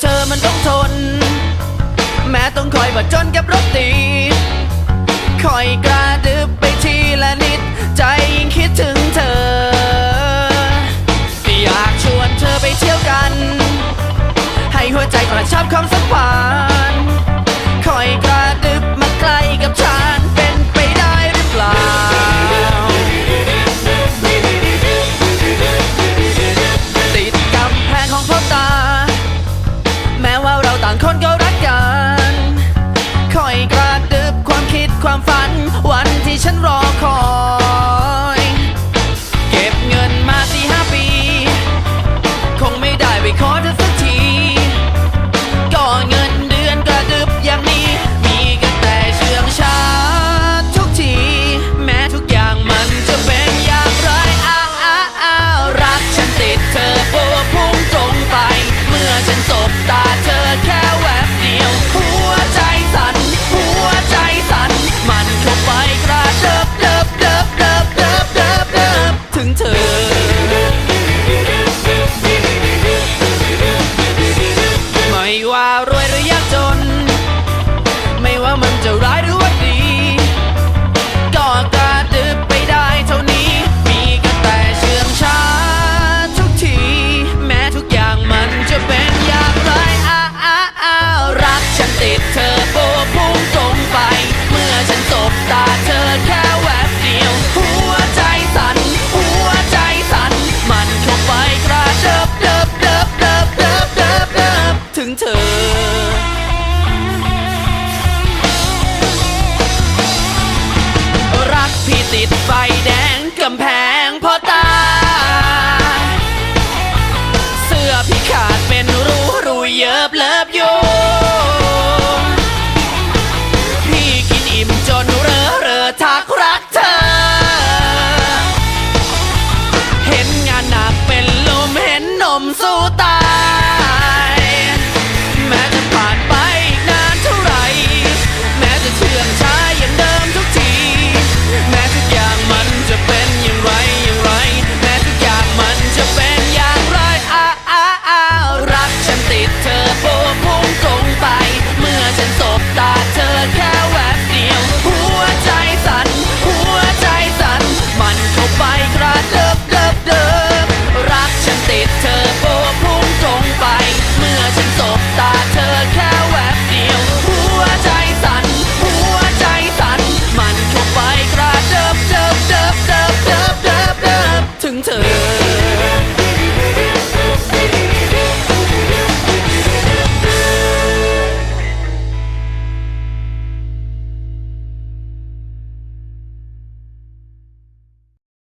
เธอมันต้องทน แม้ต้องคอยบดจนกับรถตีคอยกระดึบไปทีละนิด ใจยิ่งคิดถึงเธอ อยากชวนเธอไปเที่ยวกัน ให้หัวใจกระชับความสัมพันธ์ ที่ฉันรอคอย เธอรักพี่ติดไฟแดงกำแพงพ่อตา เสื้อพี่ขาดเป็นรูรูเยิบเลิบยู